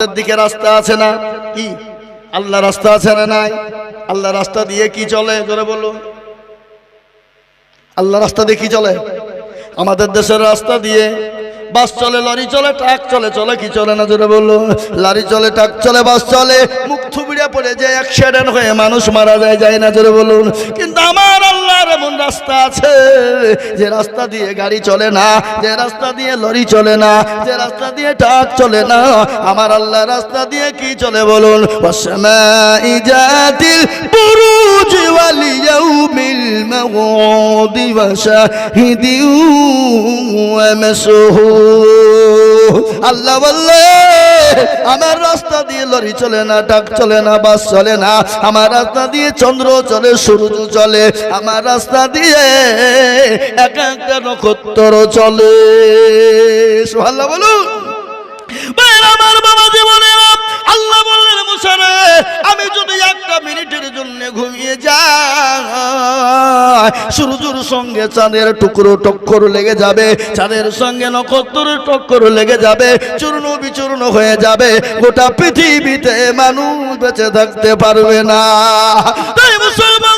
দিকে রাস্তা আছে না? কি? আল্লাহ রাস্তা আছে না নাই? আল্লাহ রাস্তা দিয়ে কি চলে? জোরে বলুন। আল্লাহ রাস্তা দিয়ে কি চলে? আমাদের দেশের রাস্তা দিয়ে বাস চলে, লরি চলে, ট্রাক চলে চলে কি চলে না? জোরে বলল লরি চলে, ট্রাক চলে, বাস চলে, মুখ থুবিড়ে পড়ে যায়, অ্যাক্সিডেন্ট হয়ে মানুষ মারা যায় যায় না? জোরে বলুন। কিন্তু আমার রাস্তা আছে, যে রাস্তা দিয়ে গাড়ি চলে না, যে রাস্তা দিয়ে লরি চলে না, যে রাস্তা দিয়ে ট্রাক চলে না, আমার আল্লাহ রাস্তা দিয়ে কি চলে বলুন? আল্লাহ বললে, আমার রাস্তা দিয়ে লরি চলে না ডাক চলে না, বাস চলে না, আমার রাস্তা দিয়ে চন্দ্র চলে, সূর্য চলে, আমার রাস্তা দিয়ে এক একটা নক্ষত্র চলে। বলুন। ভাইয়ের আমার বাবা জীবনে আল্লাহ বললেন মুসারে আমি যদি একটা মিনিটের জন্য ঘুমিয়ে যাই, সূর্যের সঙ্গে চাঁদের টুকরো টক্কর লেগে যাবে, চাঁদের সঙ্গে নক্ষত্রের টক্কর লেগে যাবে, চূর্ণ বিচূর্ণ হয়ে যাবে, গোটা পৃথিবীতে মানুষ বেঁচে থাকতে পারবে না। তাই মুসলমান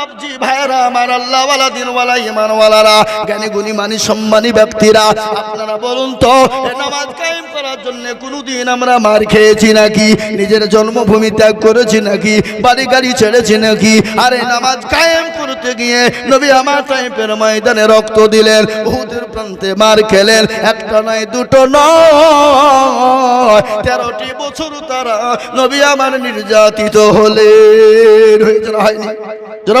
বাপজি ভাইরা আমার আল্লাহ ওয়ালা দিন ওয়ালা ইমান ওয়ালারা, জ্ঞানী, গুণী, মানি, সম্মানী ব্যক্তিরা, আপনারা বলুন তো নামাজ কায়েম করার জন্য কোনোদিন আমরা মার খেয়েছি নাকি? নিজের জন্মভূমি ত্যাগ করেছি নাকি? বাড়ি, গাড়ি ছেড়েছি নাকি? আরে নামাজ কায়েম করতে গিয়ে নবী আমার টাইপের ময়দানে রক্ত দিলেন, উহুদের প্রান্তে মার খেলেন, একটা নয়, দুটো নয়, তেরোটি বছর তারা নবী আমার নির্যাতিত হলেন। হয়নি? যারা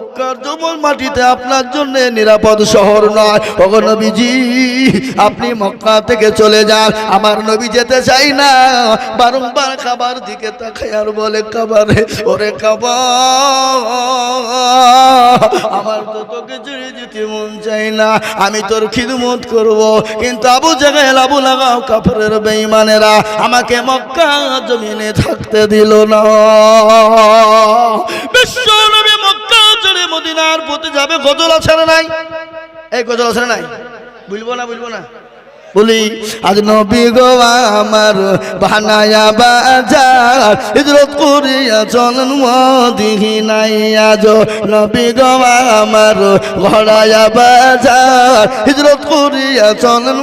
মক্কার মাটিতে আপনার জন্য নিরাপদ শহর নয়। ওগো নবীজি, আপনি মক্কা থেকে চলে যান। আমার নবী যেতে চাই না। বারংবার খাবার দিকে আর বলে খাবারে ওরে খাবার আমার তো তোকে যেতে মন চাই না। আমি তোর খিদমত করব। কিন্তু আবু জায়গায় আবু লাগাও কাপড়ের বেঈমানেরা আমাকে মক্কা জমিনে থাকতে দিল না। বিশ্ব মদিনার পথে যাবে, গজল আছে নাই? এই গজল আছে নাই? বুঝব না বুঝব না। বলি, আজ নবী গো আমার বানায়া বাজার, হিজরত করিয়া চলন নাই। আজ নবী গো আমার ঘড়ায়া বাজার, হিজরত করিয়া চলন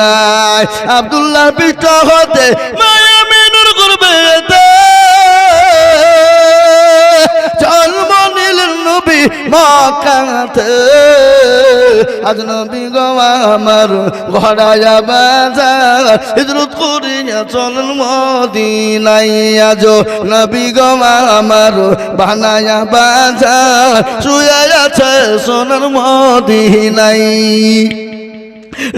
নাই। আব্দুল্লাহ পৃষ্ঠ হতে মায়া নবী মক্কাতে আজ নবী গো আমার ঘরায়া বাজার হিজরত করিয়া চলন মদিনাই আজ নবী গো আমার বানায়া বাজার শুয়ে আছে সোনার মদিনাই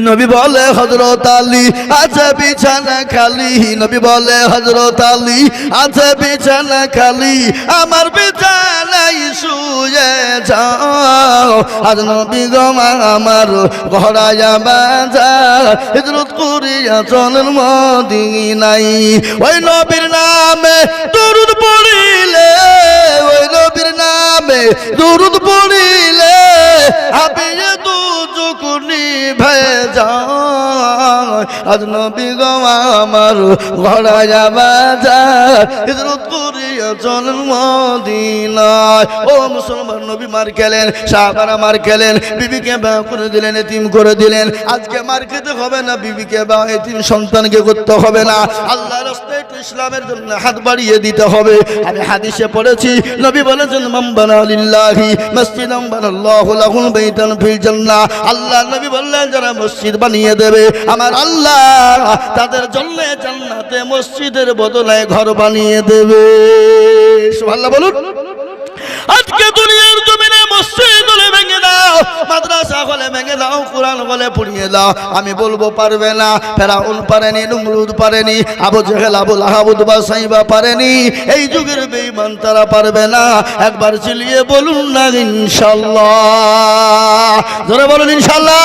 নবী বলে হজরত আলী, আছে বিছানা খালি। নবী বলে হজরত আলী, আছে বিছানা খালি। আমার বিছানাই শুয়ে যাও। আজ নবী গমা আমার ঘরায়া বাজার হিজরত করিয়া চলেন মদিনাই ওই নবীর নামে দরুদ পড়িলে, ওই নবীর নামে দরুদ পড়িলে, হাবিয়ে দু চুকুনি ভেজা আজ নবী গো আমার ঘোড়া যাবা যা হিজরত করিয়া চলেন মদিনায় ও মুসলমান, নবী মার খেলেন, সাহাবারা মার খেলেন, বিবিকে বিবাহ করে দিলেন, এতিম করে দিলেন। আজকে মার খেতে হবে না, বিবিকে বা এতিম সন্তানকে করতে হবে না। আল্লাহ রাস্তায় একটু ইসলামের জন্য হাত বাড়িয়ে দিতে হবে। আমি হাদিসে পড়েছি, নবী বলেছেন মাম্বানা লিল্লাহি মসজিদাম বানাল্লাহু লাহুল বাইতান ফিল জান্নাহ। আল্লাহ নবী বললেন, যারা মসজিদ বানিয়ে দেবে, আমার আল্লাহ তাদের জন্য জান্নাতে মসজিদের বদলে ঘর বানিয়ে দেবে। বলুন। আজকে দুনিয়ার জমিনে মসজিদ হলে ভেঙে দাও, মাদ্রাসা হলে ভেঙে দাও, কোরআন হলে পুড়িয়ে দাও। আমি বলব, পারবে না। ফেরাউন পারেনি, নুমরুদ পারেনি, আবু জেহেল, আবু লাহাবুদ বা সাইবা পারেনি। এই যুগের বেঈমান, তারা পারবে না। একবার চিলিয়ে বলুন না ইনশাল্লাহ ধরে বলুন ইনশাল্লাহ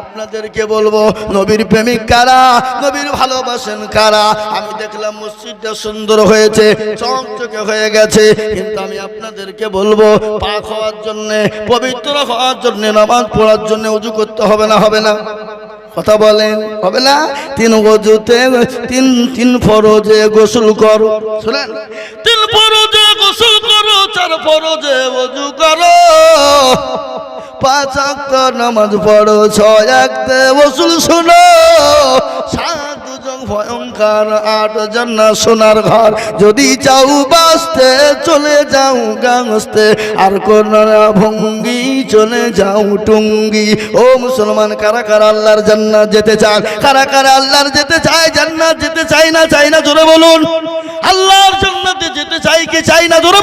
আপনাদেরকে বলব, নবীর প্রেমিক কারা? নবীর ভালোবাসেন কারা? আমি দেখলাম মসজিদটা সুন্দর হয়েছে, চকচকে হয়ে গেছে, কিন্তু আমি আপনাদেরকে বলব, পাক হওয়ার জন্য, পবিত্র হওয়ার জন্য, নামাজ পড়ার জন্য উজু করতে হবে না হবে না? কথা বলেন, হবে না? তিন গজুতে, তিন তিন ফরজে গোসল করো, শুনেন? তিন ফরজে গোসল করো, চার ফরজে উজু করো। পাঁচ আক্ত নামাজ পড়ো, ছয় আক্তে ওসুল শুনো। সাত দুজন ভয়ঙ্কর আট জান্না সোনার ঘর। যদি চাও বাঁচতে, চলে যাও গাংস্তে। আর কোন ভঙ্গি, চলে যাও টুঙ্গি। ও মুসলমান, কারা কারা আল্লাহর জান্নাত যেতে চান কারা কারা আল্লাহর যেতে চায়? জান্নাত যেতে চাই না চাই না? জোরে বলুন। আল্লাহর জান্নাতে যেতে চাই কি চাই না? জোরে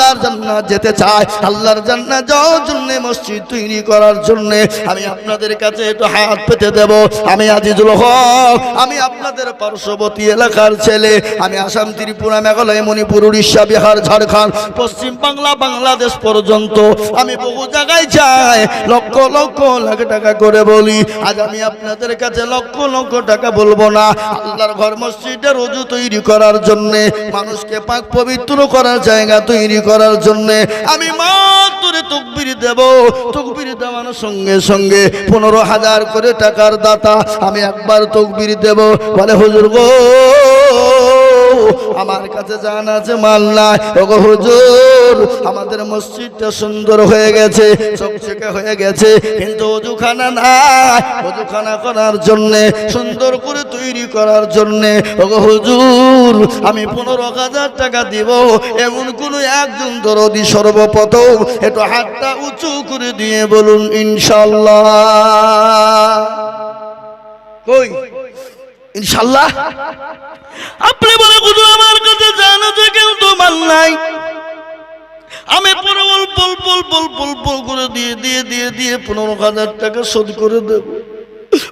আল্লাহর জান্নাত যেতে চায়। আল্লাহর জান্নাত যাওয়ার জন্য মসজিদ তৈরি করার জন্য আমি আপনাদের কাছে একটু হাত পেতে দেব। আমি আজিজুল হক, আমি আপনাদের পার্শ্ববর্তী এলাকার ছেলে। আমি আসাম, ত্রিপুরা, মেঘালয়, মণিপুর, উড়িষ্যা, বিহার, ঝাড়খণ্ড, পশ্চিম বাংলা, বাংলাদেশ পর্যন্ত। আমি বহু জায়গায় যাই, লক্ষ লক্ষ লাখ টাকা করে বলি। আজ আমি আপনাদের কাছে লক্ষ লক্ষ টাকা বলব না। আল্লাহর ঘর মসজিদের রজু তৈরি করার জন্য মানুষকে পাক পবিত্র করার জায়গা তৈরি করার জন্যে আমি মাত্র তকবির দেব। তকবির দেওয়ানোর সঙ্গে সঙ্গে পনেরো হাজার করে টাকার দাতা আমি একবার তকবির দেব। বলে, হুজুর গো আমার কাছে জান আছে মাল নাই ওগো হুজুর, আমাদের মসজিদটা সুন্দর হয়ে গেছে, চকচকে হয়ে গেছে, কিন্তু অজুখানা নাই। অজুখানা করার জন্য, সুন্দর করে তৈরি করার জন্য, ওগো হুজুর, আমি পনেরো হাজার টাকা দিব। এমন কোন একজন দরদি সর্বপ্রথম, একটু হাতটা উঁচু করে দিয়ে বলুন, ইনশাল্লাহ। কই? ইনশাল্লাহ আপনি বলে, হুজুর, আমার কাছে জানা যে কিন্তু মাল নাই। আমি পরে বল বল বল বল বল করে দিয়ে দিয়ে দিয়ে দিয়ে পনেরো হাজার টাকা শোধ করে দেব।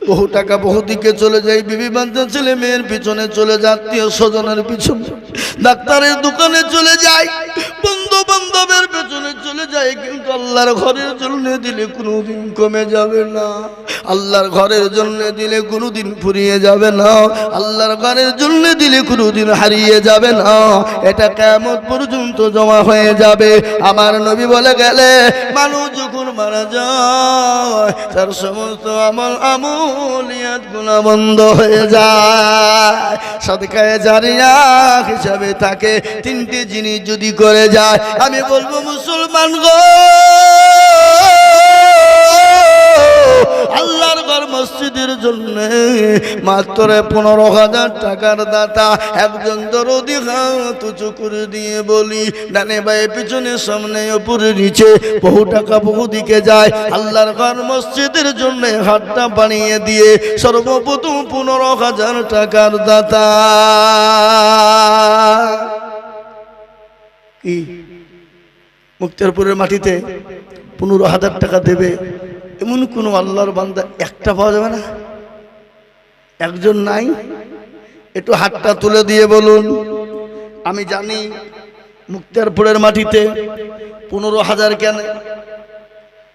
বহু টাকা বহু দিকে চলে যায়, বিবি বান্ধব ছেলে, মেয়ের পিছনে চলে যায়, আত্মীয় স্বজনের পিছনে। ডাক্তারের দোকানে চলে যায়, বন্ধু বান্ধবের পেছনে চলে যায়, কিন্তু আল্লাহর ঘরের জন্য দিলে কোনোদিন কমে যাবে না। আল্লাহর ঘরের জন্য দিলে কোনোদিন ফুরিয়ে যাবে না। আল্লাহর ঘরের জন্য দিলে কোনোদিন হারিয়ে যাবে না। এটা কেমন পর্যন্ত জমা হয়ে যাবে? আমার নবী বলে গেলে, মানুষ যখন মারা যায়, তার সমস্ত আমল আমলিয়াত গুণা বন্ধ হয়ে যায়। সদকায় জারিয়া হিসাবে তাকে তিনটি জিনিস যদি করে যায়, আমি বলব মুসলমান গো। আল্লাহর ঘর মসজিদের জন্য মাত্র পনেরো হাজার টাকার দাতা। একজন দরদি হাত উঁচু দিয়ে বলি ডানে বায়ে পিছনে, সামনে উপরে নিচে, বহু টাকা বহু দিকে যায়। আল্লাহর ঘর মসজিদের জন্য হাতটা বানিয়ে দিয়ে সর্বপ্রথম পনেরো হাজার টাকার দাতা। কি? মুক্তারপুরের মাটিতে পনেরো হাজার টাকা দেবে, এমন কোনো আল্লাহর বান্দা একটা পাওয়া যাবে না। একজন নাই। একটু হাতটা তুলে দিয়ে বলুন, আমি জানি মুক্তারপুরের মাটিতে পনেরো হাজার কেন,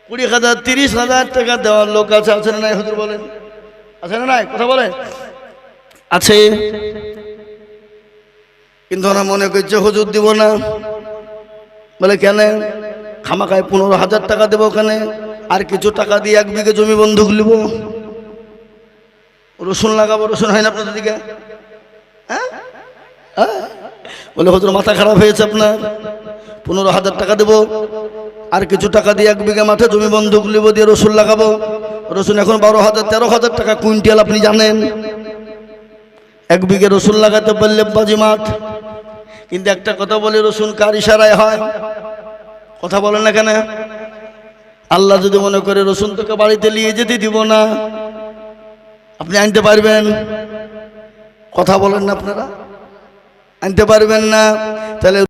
কুড়ি হাজার, তিরিশ হাজার টাকা দেওয়ার লোক আছে আছে না নাই? হুজুর বলেন। আছে না নাই? কথা বলেন। আছে। কিন্তু ওরা মনে করছে, হুজুর দিব না। বলে, কেন? খামাখায় পনেরো হাজার টাকা দেবো ওখানে, আর কিছু টাকা দিয়ে এক বিঘে জমি বন্ধুক নিব। রসুন লাগাবো, রসুন হয় না আপনাদের দিকে? হ্যাঁ? হ্যাঁ? বলে, হজুর, মাথা খারাপ হয়েছে আপনার। পনেরো হাজার টাকা দেবো, আর কিছু টাকা দিয়ে এক বিঘা মাঠে জমি বন্ধুক নিব, দিয়ে রসুন লাগাবো। রসুন এখন বারো হাজার, তেরো হাজার টাকা কুইন্টাল, আপনি জানেন। এক বিঘে রসুন লাগাতে পারলে বাজি মাঠ কিন্তু একটা কথা বলে, রসুন কার ইশারায় হয়? কথা বলেন না কেন? আল্লাহ যদি মনে করে রসুন তোকে বাড়িতে নিয়ে যেতে দিব না, আপনি আনতে পারবেন? কথা বলেন না আপনারা? আনতে পারবেন না? তাহলে